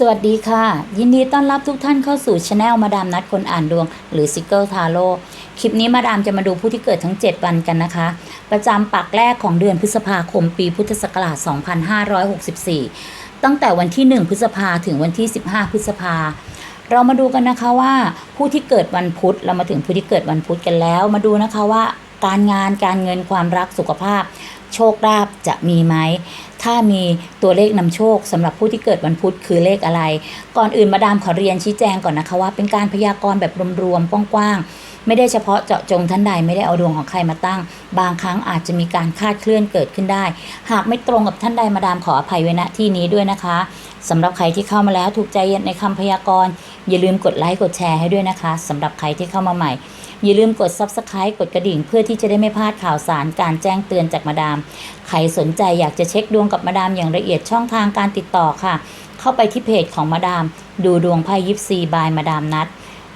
สวัสดีค่ะ ยินดีต้อนรับทุกท่านเข้าสู่ช anel มาดามนัดคนอ่านดวง หรือซิกเกิลทาโร่คลิปนี้มาดามจะมาดูผู้ที่เกิดทั้ง 7 วันกันนะคะ ประจำปักแรกของเดือนพฤษภาคมปีพุทธศักราช 2564 ตั้งแต่วันที่ 1 พฤษภาถึงวันที่ 15 พฤษภา เรามาดูกันนะคะว่าผู้ที่เกิดวันพุธเรามาถึงผู้ที่เกิดวันพุธกันแล้ว มาดูนะคะว่า การงานการเงินความรักสุขภาพ โชคลาภจะมีไหมถ้ามีตัวเลขนำโชคสำหรับผู้ที่เกิดวันพุธคือเลขอะไร ก่อนอื่นมาดามขอเรียนชี้แจงก่อนนะคะว่า เป็นการพยากรณ์แบบรวมๆกว้างๆไม่ได้เฉพาะเจาะจงท่านใดไม่ได้เอาดวงของใครมาตั้ง บางครั้งอาจจะมีการคาดเคลื่อนเกิดขึ้นได้ หากไม่ตรงกับท่านใดมาดามขออภัยไว้ณที่นี้ด้วยนะคะสำหรับใครที่เข้ามาแล้วถูกใจในคำพยากรณ์อย่าลืมกดไลค์กดแชร์ให้ด้วยนะคะสำหรับใครที่เข้ามาใหม่ อย่าลืมกด Subscribe กดกระดิ่ง เพื่อที่จะได้ไม่พลาดข่าวสารการแจ้งเตือนจากมาดาม ใครสนใจอยากจะเช็คดวงกับมาดามอย่างละเอียดช่องทางการติดต่อค่ะ เข้าไปที่เพจของมาดาม ดูดวงไพ่ยิปซีบายมาดามนัด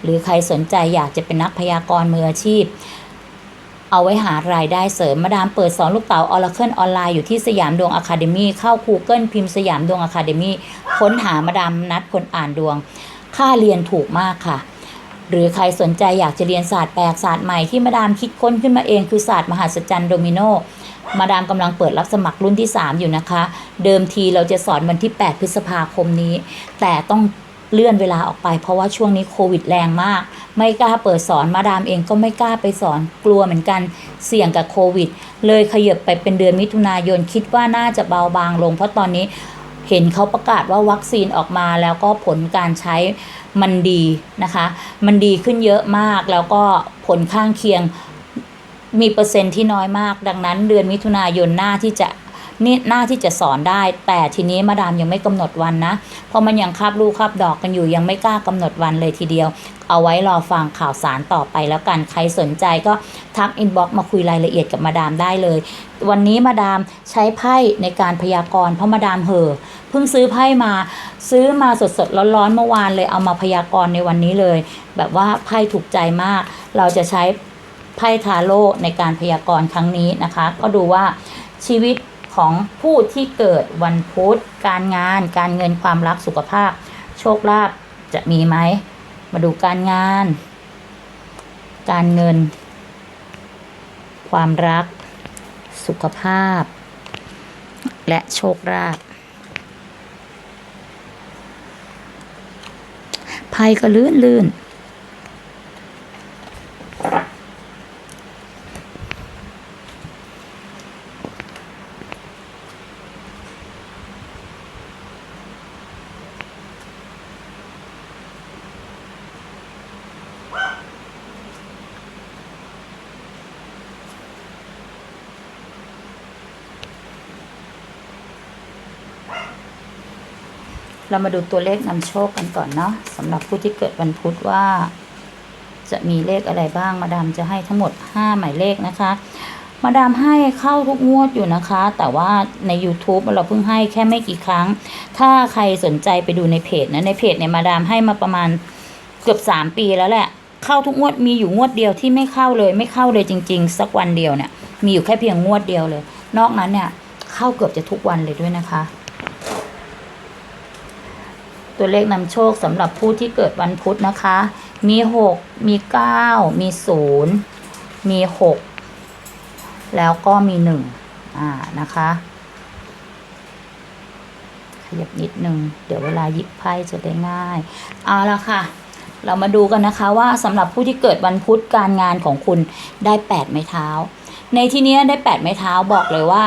หรือใครสนใจอยากจะเป็นนักพยากรณ์มืออาชีพเอาไว้หารายได้เสริม มาดามเปิดสอนลูกเต๋าออร์เคิลออนไลน์อยู่ที่สยามดวงอะคาเดมีเข้า Google พิมพ์สยามดวงอะคาเดมีค้นหามาดามนัดคนอ่านดวง ค่าเรียนถูกมากค่ะ หรือใครสนใจอยากจะเรียนศาสตร์แปลกศาสตร์ใหม่ที่มาดามคิดค้นขึ้นมาเองคือศาสตร์มหัศจรรย์โดมิโนมาดามกำลังเปิดรับสมัครรุ่นที่ 3 อยู่นะคะ เดิมทีเราจะสอนวันที่ 8 พฤษภาคมนี้ แต่ต้องเลื่อนเวลาออกไปเพราะว่าช่วงนี้โควิดแรงมาก ไม่กล้าเปิดสอนมาดามเองก็ไม่กล้าไปสอนกลัวเหมือนกันเสี่ยงกับโควิด เลยขยับไปเป็นเดือนมิถุนายนคิดว่าน่าจะเบาบางลง เพราะตอนนี้ เห็นเขาประกาศว่าวัคซีนออกมาแล้วก็ผลการใช้มันดีนะคะ มันดีขึ้นเยอะมากแล้วก็ผลข้างเคียงมีเปอร์เซ็นต์ที่น้อยมาก ดังนั้นเดือนมิถุนายนหน้าที่จะ นี่หน้าที่จะสอนได้ แต่ทีนี้มาดามยังไม่กำหนดวันนะเพราะมันยังคาบลูกคาบดอกกันอยู่ยังไม่กล้ากำหนดวันเลยทีเดียว เอาไว้รอฟังข่าวสารต่อไปแล้วกันใครสนใจก็ทักอินบ็อกมาคุยรายละเอียดกับมาดามได้เลย วันนี้มาดามใช้ไพ่ในการพยากรณ์เพราะมาดามเหอะเพิ่งซื้อไพ่มาซื้อมาสดๆร้อนๆเมื่อวานเลยเอามาพยากรณ์ในวันนี้เลย แบบว่าไพ่ถูกใจมาก เราจะใช้ไพ่ทาโร่ในการพยากรณ์ครั้งนี้นะคะ ก็ดูว่าชีวิต ของผู้ที่เกิดวันพุธ การงาน การเงินความรักสุขภาพ โชคลาภจะมีไหม มาดูการงาน การเงิน ความรัก สุขภาพ และโชคลาภไพ่ก็ลื่นลื่น เรามาดูตัวเลขนำโชคกันก่อนเนาะสำหรับผู้ที่เกิดวันพุธว่า จะมีเลขอะไรบ้างมาดามจะให้ทั้งหมด 5 หมายเลขนะคะ มาดามให้เข้าทุกงวดอยู่นะคะ แต่ว่าใน YouTube เราเพิ่งให้แค่ไม่กี่ครั้ง ถ้าใครสนใจไปดูในเพจนะในเพจเนี่ยมาดามให้มาประมาณเกือบ 3 ปีแล้วแหละ เข้าทุกงวดมีอยู่งวดเดียวที่ไม่เข้าเลยไม่เข้าเลยจริง ๆ สักวันเดียวเนี่ยมีอยู่แค่เพียงงวดเดียวเลย นอกนั้นเนี่ยเข้าเกือบจะทุกวันเลยด้วยนะคะ ตัวเลขนำโชคสำหรับผู้ที่เกิดวันพุธนะคะ มีหกมีเก้ามีศูนย์มีหกแล้วก็มีหนึ่งอ่านะคะ ขยับนิดนึง เดี๋ยวเวลาหยิบไพ่จะได้ง่าย เอาละค่ะ เรามาดูกันนะคะว่าสำหรับผู้ที่เกิดวันพุธการงานของคุณได้แปดไม้เท้า ในที่นี้ได้แปดไม้เท้าบอกเลยว่า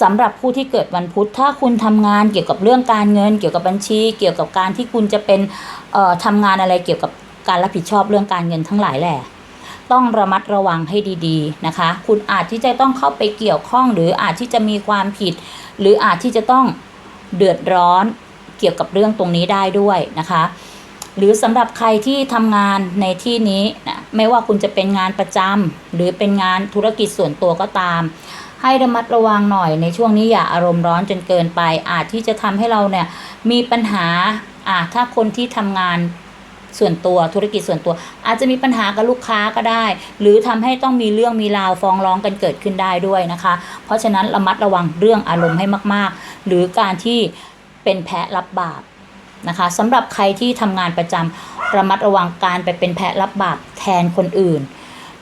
สำหรับผู้ที่เกิดวันพุธถ้าคุณทำงานเกี่ยวกับเรื่องการเงิน เกี่ยวกับบัญชี เกี่ยวกับการที่คุณจะเป็นเอ่อทำงานอะไรเกี่ยวกับการรับผิดชอบเรื่องการเงินทั้งหลายแหละต้องระมัดระวังให้ดีๆนะคะ คุณอาจที่จะต้องเข้าไปเกี่ยวข้อง หรืออาจที่จะมีความผิด หรืออาจที่จะต้องเดือดร้อนเกี่ยวกับเรื่องตรงนี้ได้ด้วยนะคะ หรือสำหรับใครที่ทำงานในที่นี้นะไม่ว่าคุณจะเป็นงานประจำหรือเป็นงานธุรกิจส่วนตัวก็ตาม ให้ระมัดระวังหน่อยในช่วงนี้อย่าอารมณ์ร้อนจนเกินไป อาจที่จะทำให้เราเนี่ยมีปัญหาอ่าถ้าคนที่ทำงานส่วนตัวธุรกิจส่วนตัว อาจจะมีปัญหากับลูกค้าก็ได้ หรือทำให้ต้องมีเรื่องมีราวฟ้องร้องกันเกิดขึ้นได้ด้วยนะคะ เพราะฉะนั้นระมัดระวังเรื่องอารมณ์ให้มาก ๆ หรือการที่เป็นแพะรับบาปนะคะสำหรับใครที่ทำงานประจำระมัดระวังการไปเป็นแพะรับบาปแทนคนอื่น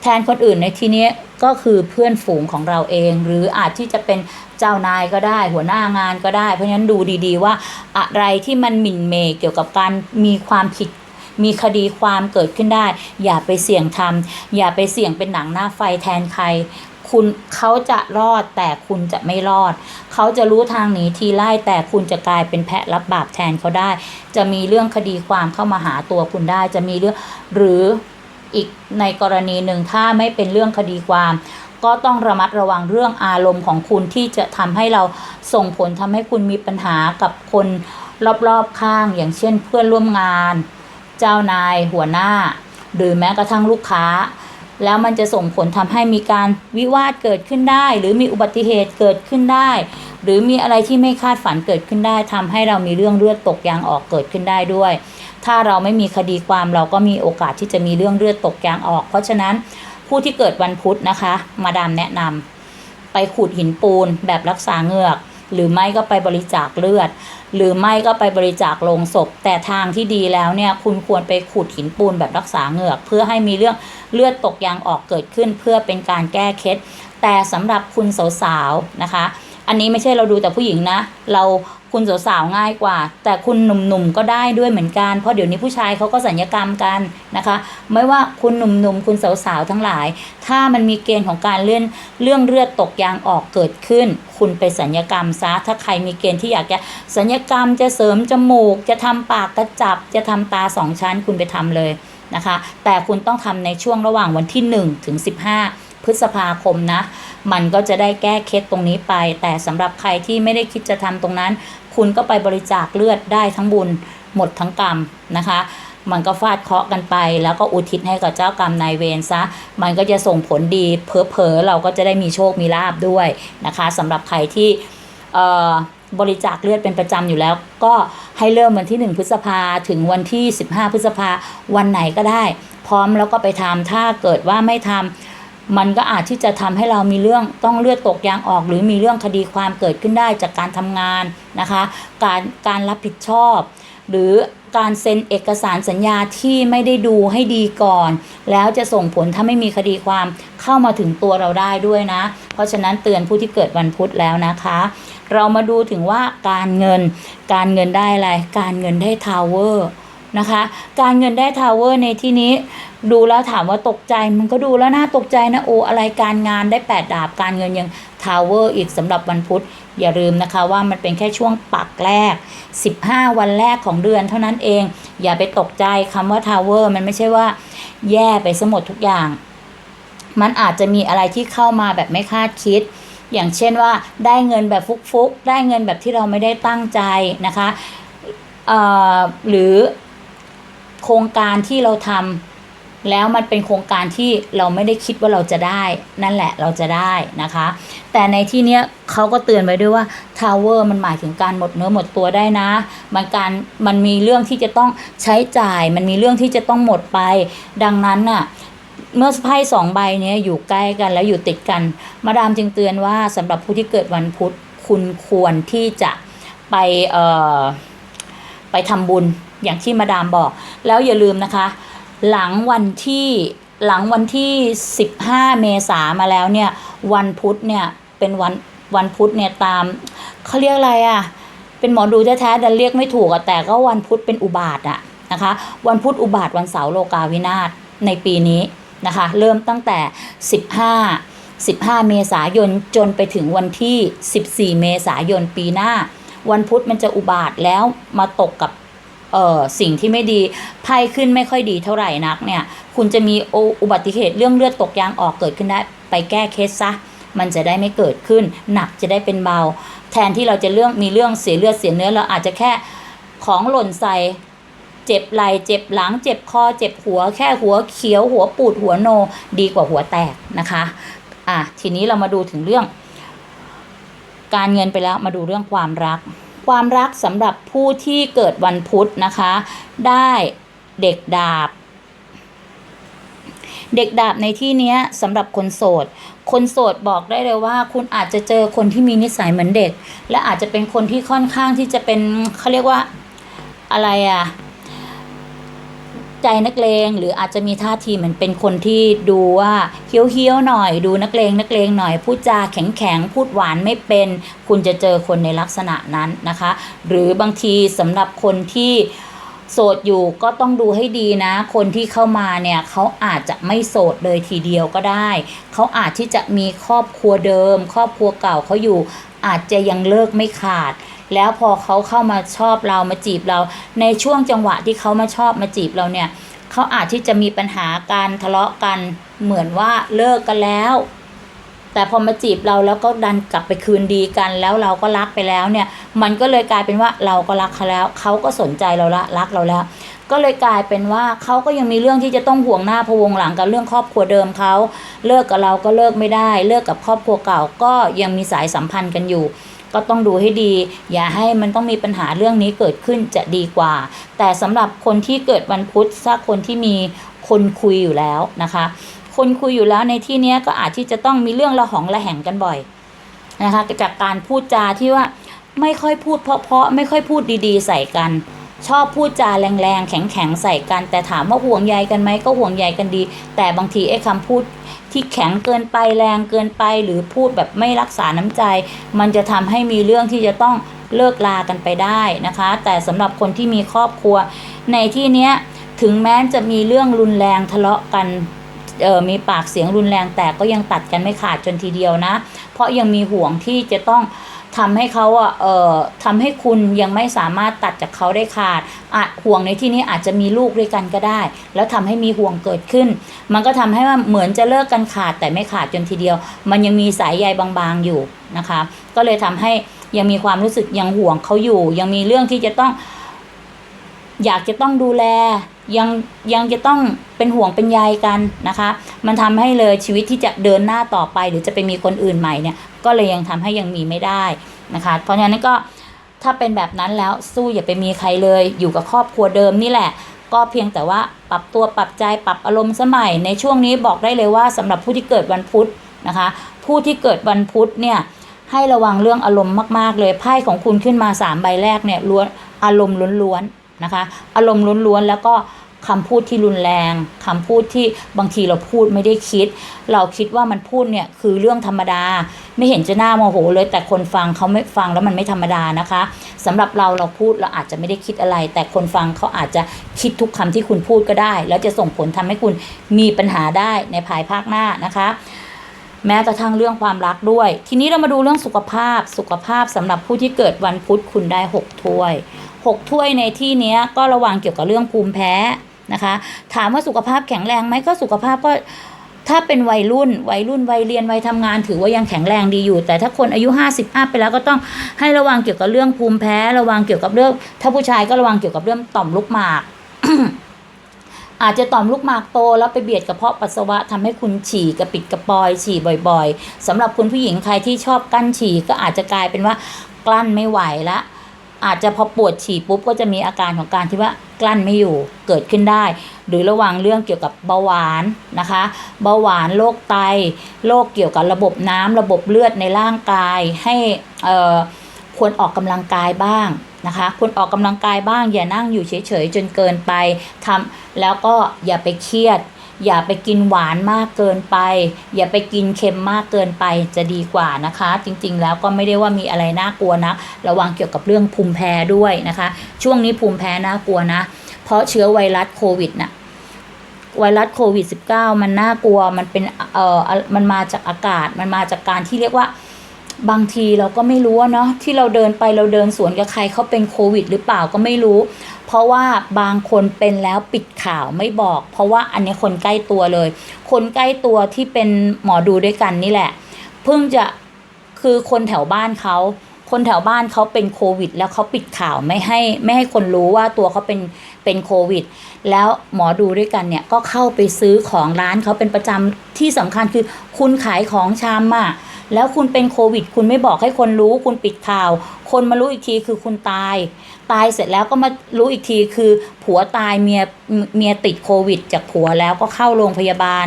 แทนคนอื่นในที่นี้ก็คือเพื่อนฝูงของเราเอง หรืออาจที่จะเป็นเจ้านายก็ได้ หัวหน้างานก็ได้ เพราะฉะนั้นดูดีๆว่าอะไรที่มันหมิ่นเหมเกี่ยวกับการมีความผิดมีคดีความเกิดขึ้นได้ อย่าไปเสี่ยงทำอย่าไปเสี่ยงเป็นหนังหน้าไฟแทนใคร คุณเขาจะรอดแต่คุณจะไม่รอด เขาจะรู้ทางหนีทีไล่แต่คุณจะกลายเป็นแพะรับบาปแทนเขาได้ จะมีเรื่องคดีความเข้ามาหาตัวคุณได้ จะมีเรื่องหรือ อีกในกรณีหนึ่งถ้าไม่เป็นเรื่องคดีความ ก็ต้องระมัดระวังเรื่องอารมณ์ของคุณที่จะทำให้เราส่งผลทำให้คุณมีปัญหากับคนรอบๆข้าง อย่างเช่น เพื่อนร่วมงาน เจ้านาย หัวหน้า หรือแม้กระทั่งลูกค้า แล้วมันจะส่งผลทำให้มีการวิวาทเกิดขึ้นได้ หรือมีอุบัติเหตุเกิดขึ้นได้ หรือมีอะไรที่ไม่คาดฝันเกิดขึ้นได้ทำให้เรามีเรื่องเลือดตกยางออกเกิดขึ้นได้ด้วย ถ้าเราไม่มีคดีความเราก็มีโอกาสที่จะมีเรื่องเลือดตกยางออก เพราะฉะนั้นผู้ที่เกิดวันพุธนะคะ มาดามแนะนำไปขูดหินปูนแบบรักษาเหงือก หรือไม่ก็ไปบริจาคเลือด หรือไม่ก็ไปบริจาคโลงศพ แต่ทางที่ดีแล้วเนี่ยคุณควรไปขูดหินปูนแบบรักษาเหงือก เพื่อให้มีเรื่องเลือดตกยางออกเกิดขึ้น เพื่อเป็นการแก้เคล็ดแต่สำหรับคุณสาวๆนะคะ อันนี้ไม่ใช่เราดูแต่ผู้หญิงนะ เรา คุณสาวๆง่ายกว่า แต่คุณหนุ่มๆก็ได้ด้วยเหมือนกัน เพราะเดี๋ยวนี้ผู้ชายเขาก็สัญญกรรมกันนะคะ ไม่ว่าคุณหนุ่มๆคุณสาวๆทั้งหลาย ถ้ามันมีเกณฑ์ของการเลื่อนเรื่องเลือดตกยางออกเกิดขึ้น คุณไปสัญญกรรมซะถ้าใครมีเกณฑ์ที่อยากจะสัญญกรรมจะเสริมจมูก จะทำปากกระจับ จะทำตาสองชั้น คุณไปทำเลยนะคะ แต่คุณต้องทำในช่วงระหว่างวันที่ 1 ถึง 15 พฤษภาคมนะ มันก็จะได้แก้เคล็ดตรงนี้ไป แต่สำหรับใครที่ไม่ได้คิดจะทำตรงนั้น คุณก็ไปบริจาคเลือดได้ทั้งบุญหมดทั้งกรรมนะคะมันก็ฟาดเคาะกันไป แล้วก็อุทิศให้กับเจ้ากรรมนายเวรซะ มันก็จะส่งผลดีเพอๆเราก็จะได้มีโชคมีลาบด้วยนะคะสำหรับใครที่เอ่อบริจาคเลือดเป็นประจำอยู่แล้ว ก็ให้เริ่มวันที่ 1 พฤษภาถึงวันที่ 15 พฤษภาวันไหนก็ได้ พร้อมแล้วก็ไปทำถ้าเกิดว่าไม่ทำ มันก็อาจที่จะทำให้เรามีเรื่องต้องเลือดตกยางออก หรือมีเรื่องคดีความเกิดขึ้นได้จากการทำงานนะคะ การการรับผิดชอบ หรือการเซ็นเอกสารสัญญาที่ไม่ได้ดูให้ดีก่อน แล้วจะส่งผลถ้าไม่มีคดีความเข้ามาถึงตัวเราได้ด้วยนะ เพราะฉะนั้นเตือนผู้ที่เกิดวันพุธแล้วนะคะ เรามาดูถึงว่าการเงิน การเงินได้อะไร การเงินได้ทาวเวอร์ นะคะ การเงินได้ทาวเวอร์ในที่นี้ดูแล้วถามว่าตกใจมันก็ดูแล้วน่าตกใจนะโออะไรการงานได้แปดดาบการเงินยังทาวเวอร์อีกสำหรับวันพุธ อย่าลืมนะคะว่ามันเป็นแค่ช่วงปักแรก 15 วันแรกของเดือนเท่านั้นเอง อย่าไปตกใจคำว่าทาวเวอร์มันไม่ใช่ว่าแย่ไปสมดทุกอย่าง มันอาจจะมีอะไรที่เข้ามาแบบไม่คาดคิด อย่างเช่นว่าได้เงินแบบฟุกๆ ได้เงินแบบที่เราไม่ได้ตั้งใจนะคะหรือ โครงการที่เราทำแล้วมันเป็นโครงการที่เราไม่ได้คิดว่าเราจะได้ นั่นแหละเราจะได้นะคะ แต่ในที่เนี้ยเขาก็เตือนไว้ด้วยว่าทาวเวอร์มันหมายถึงการหมดเนื้อหมดตัวได้นะ มันการมันมีเรื่องที่จะต้องใช้จ่าย มันมีเรื่องที่จะต้องหมดไป ดังนั้นน่ะเมื่อไพ่สองใบนี้อยู่ใกล้กันแล้วอยู่ติดกัน มาดามจึงเตือนว่าสำหรับผู้ที่เกิดวันพุธคุณควรที่จะไปเอ่อ ไปทำบุญอย่างที่มาดามบอก แล้วอย่าลืมนะคะ หลังวันที่หลังวันที่ 15 เมษามาแล้วเนี่ย วันพุธเนี่ยเป็นวันวันพุธเนี่ยตามเขาเรียกอะไรอะ่ะ เป็นหมอดูแท้ๆแต่เรียกไม่ถูกอะแต่ก็วันพุธเป็นอุบาทอะนะคะ วันพุธอุบาทวันเสาร์โลกาวินาศในปีนี้นะคะ เริ่มตั้งแต่ 15 15 เมษายนจนไปถึงวันที่ 14 เมษายนปีหน้า วันพุธมันจะอุบาทแล้วมาตกกับเอ่อสิ่งที่ไม่ดีไพ่ขึ้นไม่ค่อยดีเท่าไหร่นักเนี่ยคุณจะมีออุบัติเหตุเรื่องเลือดตกยางออกเกิดขึ้นได้ไปแก้เคสซะมันจะได้ไม่เกิดขึ้น หนักจะได้เป็นเบา แทนที่เราจะเรื่องมีเรื่องเสียเลือดเสียเนื้อเราอาจจะแค่ของหล่นใส่เจ็บไหล่เจ็บหลัง เจ็บคอเจ็บหัว แค่หัวเขียวหัวปูดหัวโน ดีกว่าหัวแตกนะคะอะทีนี้เรามาดูถึงเรื่อง การเงินไปแล้วมาดูเรื่องความรัก ความรักสำหรับผู้ที่เกิดวันพุธนะคะ ได้เด็กดาบ เด็กดาบในที่นี้สำหรับคนโสด คนโสดบอกได้เลยว่า คุณอาจจะเจอคนที่มีนิสัยเหมือนเด็ก และอาจจะเป็นคนที่ค่อนข้างที่จะเป็นเขาเรียกว่าอะไรอะ ใจนักเลงหรืออาจจะมีท่าทีเหมือนเป็นคนที่ดูว่าเฮี้ยวๆหน่อย ดูนักเลงนักเลงหน่อยพูดจาแข็งๆพูดหวานไม่เป็น คุณจะเจอคนในลักษณะนั้นนะคะ หรือบางทีสำหรับคนที่โสดอยู่ก็ต้องดูให้ดีนะ คนที่เข้ามาเนี่ยเขาอาจจะไม่โสดเลยทีเดียวก็ได้ เขาอาจที่จะมีครอบครัวเดิม ครอบครัวเก่าเขาอยู่ อาจจะยังเลิกไม่ขาด แล้วพอเขาเข้ามาชอบเรามาจีบเรา ในช่วงจังหวะที่เขามาชอบมาจีบเราเนี่ยเขาอาจที่จะมีปัญหาการทะเลาะกันเหมือนว่าเลิกกันแล้ว แต่พอมาจีบเราแล้วก็ดันกลับไปคืนดีกัน แล้วเราก็รักไปแล้วเนี่ย มันก็เลยกลายเป็นว่าเราก็รักเขาแล้วเขาก็สนใจเราละรักเราแล้ว ก็เลยกลายเป็นว่าเขาก็ยังมีเรื่องที่จะต้องห่วงหน้าพะวงหลังกับเรื่องครอบครัวเดิมเขาเลิกกับเราก็เลิกไม่ได้ เลิกกับครอบครัวเก่าก็ยังมีสายสัมพันธ์กันอยู่ ก็ต้องดูให้ดี อย่าให้มันต้องมีปัญหาเรื่องนี้เกิดขึ้นจะดีกว่า แต่สำหรับคนที่เกิดวันพุธถ้าคนที่มีคนคุยอยู่แล้วนะคะ คนคุยอยู่แล้วในที่นี้ก็อาจที่จะต้องมีเรื่องระหองระแหงกันบ่อยนะคะจากการพูดจาที่ว่าไม่ค่อยพูดเพราะๆไม่ค่อยพูดดีๆ ใส่กัน ชอบพูดจาแรงๆแข็งๆใส่กัน แต่ถามว่าห่วงใยกันไหมก็ห่วงใยกันดี แต่บางทีไอ้คำพูดที่แข็งเกินไปแรงเกินไป หรือพูดแบบไม่รักษาน้ำใจ มันจะทำให้มีเรื่องที่จะต้องเลิกลากันไปได้นะคะ แต่สำหรับคนที่มีครอบครัว ในที่เนี้ยถึงแม้จะมีเรื่องรุนแรงทะเลาะกันเออมีปากเสียงรุนแรงแต่ก็ยังตัดกันไม่ขาดจนทีเดียวนะ เพราะยังมีห่วงที่จะต้อง ทำให้เขาอะเอ่อทำให้คุณยังไม่สามารถตัดจากเขาได้ขาดอาจห่วงในที่นี้อาจจะมีลูกด้วยกันก็ได้ แล้วทำให้มีห่วงเกิดขึ้น มันก็ทำให้ว่าเหมือนจะเลิกกันขาดแต่ไม่ขาดจนทีเดียว มันยังมีสายใยบางๆอยู่นะคะ ก็เลยทำให้ยังมีความรู้สึกยังห่วงเขาอยู่ ยังมีเรื่องที่จะต้อง อยากจะต้องดูแล ยังยังจะต้องเป็นห่วงเป็นใยกันนะคะ มันทำให้เลยชีวิตที่จะเดินหน้าต่อไป หรือจะไปมีคนอื่นใหม่เนี่ย ก็เลยยังทำให้ยังมีไม่ได้นะคะ เพราะฉะนั้นก็ถ้าเป็นแบบนั้นแล้วสู้อย่าไปมีใครเลย อยู่กับครอบครัวเดิมนี่แหละ ก็เพียงแต่ว่าปรับตัวปรับใจปรับอารมณ์สมัย ในช่วงนี้บอกได้เลยว่าสำหรับผู้ที่เกิดวันพุธนะคะ ผู้ที่เกิดวันพุธเนี่ยให้ระวังเรื่องอารมณ์มากๆ เลยไพ่ของคุณขึ้นมาสามใบแรกเนี่ยล้วนอารมณ์ล้วนๆนะคะ อารมณ์ล้วนๆแล้วก็ คำพูดที่รุนแรงคำพูดที่บางทีเราพูดไม่ได้คิด เราคิดว่ามันพูดเนี่ยคือเรื่องธรรมดา ไม่เห็นจะน่าโมโหเลย แต่คนฟังเขาไม่ฟังแล้วมันไม่ธรรมดานะคะสำหรับเราเราพูดเราอาจจะไม่ได้คิดอะไร แต่คนฟังเขาอาจจะคิดทุกคำที่คุณพูดก็ได้ แล้วจะส่งผลทำให้คุณมีปัญหาได้ในภายภาคหน้านะคะแม้กระทั่งเรื่องความรักด้วย ทีนี้เรามาดูเรื่องสุขภาพ สุขภาพสำหรับผู้ที่เกิดวันพุธคุณได้ 6 ถ้วย 6 ถ้วยในที่นี้ก็ระวังเกี่ยวกับเรื่องภูมิแพ้ นะคะ ถามว่าสุขภาพแข็งแรงไหมก็สุขภาพก็ถ้าเป็นวัยรุ่น วัยรุ่นวัยเรียนวัยทำงานถือว่ายังแข็งแรงดีอยู่ แต่ถ้าคนอายุ 50อัพไปแล้วก็ต้องให้ระวังเกี่ยวกับเรื่องภูมิแพ้ระวังเกี่ยวกับเรื่อง ถ้าผู้ชายก็ระวังเกี่ยวกับเรื่องต่อมลูกหมาก อาจจะต่อมลูกหมากโตแล้วไปเบียดกระเพาะปัสสาวะทำให้คุณฉี่กระปิดกระปอย ฉี่บ่อย ๆสำหรับคุณผู้หญิงใครที่ชอบกั้นฉี่ก็อาจจะกลายเป็นว่ากลั้นไม่ไหวละ อาจจะพอปวดฉี่ปุ๊บก็จะมีอาการของการที่ว่ากลั้นไม่อยู่เกิดขึ้นได้ หรือระวังเรื่องเกี่ยวกับเบาหวานนะคะเบาหวานโรคไตโรคเกี่ยวกับระบบน้ำระบบเลือดในร่างกายให้ควรออกกำลังกายบ้างนะคะควรออกกำลังกายบ้างอย่านั่งอยู่เฉยๆจนเกินไปทำแล้วก็อย่าไปเครียด อย่าไปกินหวานมากเกินไป อย่าไปกินเค็มมากเกินไปจะดีกว่านะคะ จริงๆ แล้วก็ไม่ได้ว่ามีอะไรน่ากลัวนะระวังเกี่ยวกับเรื่องภูมิแพ้ด้วยนะคะ ช่วงนี้ภูมิแพ้น่ากลัวนะ เพราะเชื้อไวรัสโควิดน่ะไวรัสโควิด -19 มันน่ากลัวมันเป็นเอ่อมันมาจากอากาศมันมาจากการที่เรียกว่า บางทีเราก็ไม่รู้เนาะที่เราเดินไปเราเดินสวนกับใครเขาเป็นโควิด หรือเปล่าก็ไม่รู้ เพราะว่าบางคนเป็นแล้วปิดข่าวไม่บอก เพราะว่าอันนี้คนใกล้ตัวเลย คนใกล้ตัวที่เป็นหมอดูด้วยกันนี่แหละ เพิ่งจะคือคนแถวบ้านเขาคนแถวบ้านเขาเป็นโควิด แล้วเขาปิดข่าวไม่ให้ไม่ให้คนรู้ว่าตัวเขาเป็น เป็นโควิด แล้วหมอดูด้วยกันเนี่ยก็เข้าไปซื้อของร้านเขาเป็นประจำที่สำคัญคือคุณขายของชำอะแล้วคุณเป็นโควิด คุณไม่บอกให้คนรู้คุณปิดข่าว คนมารู้อีกทีคือคุณตาย ตายเสร็จแล้วก็มารู้อีกทีคือ ผัวตายเมียเมียติดโควิด จากผัวแล้วก็เข้าโรงพยาบาล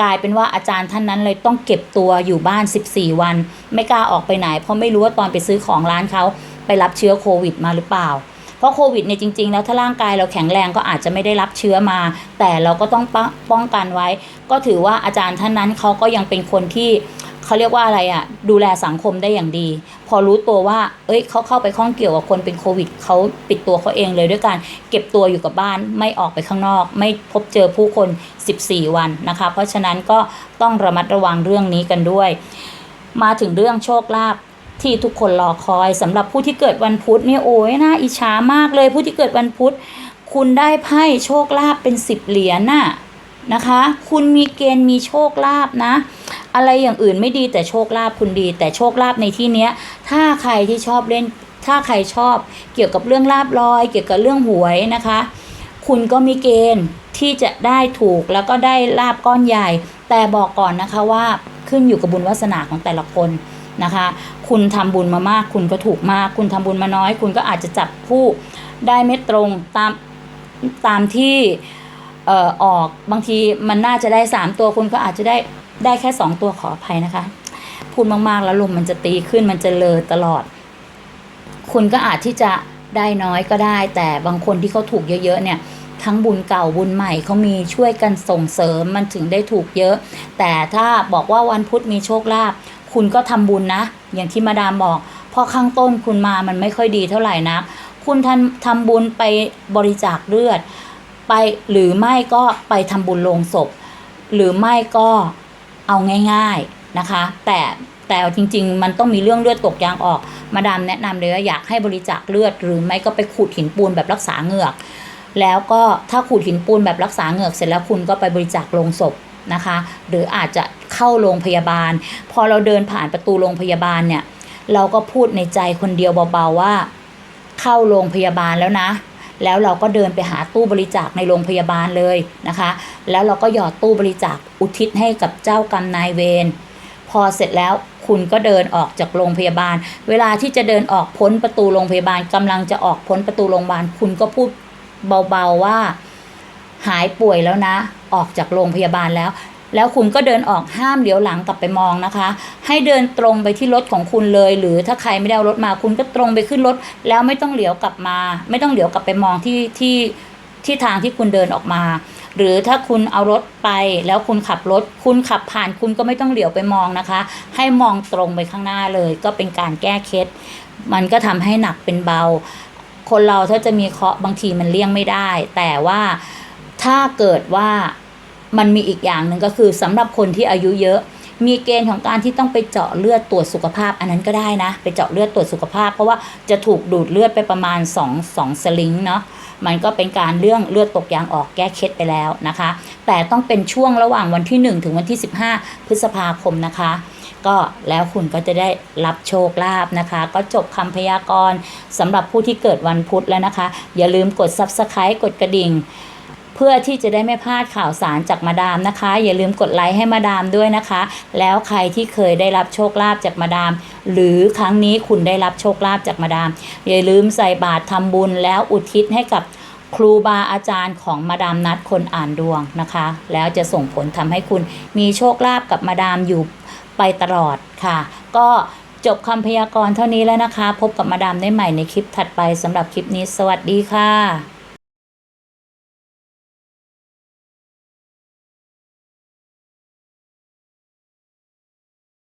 กลายเป็นว่าอาจารย์ท่านนั้นเลยต้องเก็บตัวอยู่บ้าน 14 วัน ไม่กล้าออกไปไหน เพราะไม่รู้ว่าตอนไปซื้อของร้านเขาไปรับเชื้อโควิดมาหรือเปล่า เพราะโควิดเนี่ยจริงๆ แล้วถ้าร่างกายเราแข็งแรงก็อาจจะไม่ได้รับเชื้อมา แต่เราก็ต้องป้องป้องกันไว้ ก็ถือว่าอาจารย์ท่านนั้นเขาก็ยังเป็นคนที่เขาเรียกว่าอะไรอะ่ะดูแลสังคมได้อย่างดี พอรู้ตัวว่า เอ้ยเขาเข้าไปข้องเกี่ยวกับคนเป็นโควิดเขาปิดตัวเขาเองเลยด้วยการเก็บตัวอยู่กับบ้านไม่ออกไปข้างนอก ไม่พบเจอผู้คน 14 วันนะคะ เพราะฉะนั้นก็ต้องระมัดระวังเรื่องนี้กันด้วย มาถึงเรื่องโชคลาภ ที่ทุกคนรอคอยสำหรับผู้ที่เกิดวันพุธเนี่ยโอ้ยน่าอิจฉามากเลย ผู้ที่เกิดวันพุธ คุณได้ไพ่โชคลาภเป็นสิบเหรียญน่ะนะคะ คุณมีเกณฑ์มีโชคลาภนะ อะไรอย่างอื่นไม่ดีแต่โชคลาภคุณดี แต่โชคลาภในที่เนี้ย ถ้าใครที่ชอบเล่น ถ้าใครชอบเกี่ยวกับเรื่องลาบลอย เกี่ยวกับเรื่องหวยนะคะ คุณก็มีเกณฑ์ที่จะได้ถูกแล้วก็ได้ลาบก้อนใหญ่ แต่บอกก่อนนะคะว่าขึ้นอยู่กับบุญวาสนาของแต่ละคน นะคะ คุณทำบุญมามาก คุณก็ถูกมาก คุณทำบุญมาน้อย คุณก็อาจจะจับผู้ได้ไม่ตรงตามตามที่เอ่อออกบางทีมันน่าจะได้สามตัวคุณก็อาจจะได้ได้แค่สองตัวขออภัยนะคะ พูดมากๆแล้วลมมันจะตีขึ้นมันจะเลอตลอด คุณก็อาจที่จะได้น้อยก็ได้ แต่บางคนที่เขาถูกเยอะๆเนี่ยทั้งบุญเก่าบุญใหม่เขามีช่วยกันส่งเสริมมันถึงได้ถูกเยอะ แต่ถ้าบอกว่าวันพุธมีโชคลาภ คุณก็ทำบุญนะ อย่างที่มาดามบอกพราะข้างต้นคุณมามันไม่ค่อยดีเท่าไหร่นะคุณทำทำบุญไปบริจาคเลือด ไปหรือไม่ก็ไปทำบุญโลงศพ หรือไม่ก็เอาง่าย ๆนะคะ แต่แต่จริง ๆ มันต้องมีเรื่องเลือดตกยางออก มาดามแนะนำเลยว่าอยากให้บริจาคเลือด หรือไม่ก็ไปขูดหินปูนแบบรักษาเหงือก แล้วก็ถ้าขูดหินปูนแบบรักษาเหงือกเสร็จแล้วคุณก็ไปบริจาคโลงศพ นะคะ หรืออาจจะเข้าโรงพยาบาล พอเราเดินผ่านประตูโรงพยาบาลเนี่ย เราก็พูดในใจคนเดียวเบาๆว่า เข้าโรงพยาบาลแล้วนะ แล้วเราก็เดินไปหาตู้บริจาคในโรงพยาบาลเลยนะคะ แล้วเราก็หยอดตู้บริจาคอุทิศให้กับเจ้ากรรมนายเวรพอเสร็จแล้วคุณก็เดินออกจากโรงพยาบาล เวลาที่จะเดินออกพ้นประตูโรงพยาบาลกำลังจะออกพ้นประตูโรงพยาบาล คุณก็พูดเบาๆว่า หายป่วยแล้วนะ ออกจากโรงพยาบาลแล้ว แล้วคุณก็เดินออกห้ามเลี้ยวหลังกลับไปมองนะคะ ให้เดินตรงไปที่รถของคุณเลย หรือถ้าใครไม่ได้เอารถมาคุณก็ตรงไปขึ้นรถ แล้วไม่ต้องเหลียวกลับมา ไม่ต้องเหลียวกลับไปมองที่ที่ที่ทางที่คุณเดินออกมา หรือถ้าคุณเอารถไปแล้วคุณขับรถ คุณขับผ่านคุณก็ไม่ต้องเหลียวไปมองนะคะ ให้มองตรงไปข้างหน้าเลย ก็เป็นการแก้เคล็ดมันก็ทำให้หนักเป็นเบา คนเราถ้าจะมีเคราะห์บางทีมันเลี่ยงไม่ได้ แต่ว่า ถ้าเกิดว่ามันมีอีกอย่างหนึ่งก็คือสำหรับคนที่อายุเยอะ มีเกณฑ์ของการที่ต้องไปเจาะเลือดตรวจสุขภาพ อันนั้นก็ได้นะ ไปเจาะเลือดตรวจสุขภาพ เพราะว่าจะถูกดูดเลือดไปประมาณ2 2สลิงเนาะมันก็เป็นการเรื่องเลือดตกยางออกแก้เคล็ดไปแล้วนะคะ แต่ต้องเป็นช่วงระหว่างวันที่ 1 ถึงวันที่ 15 พฤษภาคมนะคะ ก็แล้วคุณก็จะได้รับโชคลาภนะคะ ก็จบคำพยากรณ์สำหรับผู้ที่เกิดวันพุธแล้วนะคะ อย่าลืมกด Subscribe กดกระดิ่ง พื่อที่จะได้ไม่พลาดข่าวสารจากมาดามนะคะ อย่าลืมกดไลค์ให้มาดามด้วยนะคะ แล้วใครที่เคยได้รับโชคลาภจากมาดาม หรือครั้งนี้คุณได้รับโชคลาภจากมาดาม อย่าลืมใส่บาตรทำบุญแล้วอุทิศให้กับครูบาอาจารย์ของมาดามนัดคนอ่านดวงนะคะ แล้วจะส่งผลทำให้คุณมีโชคลาภกับมาดามอยู่ไปตลอดค่ะ ก็จบคำพยากรณ์เท่านี้แล้วนะคะ พบกับมาดามได้ใหม่ในคลิปถัดไปสำหรับคลิปนี้ สวัสดีค่ะ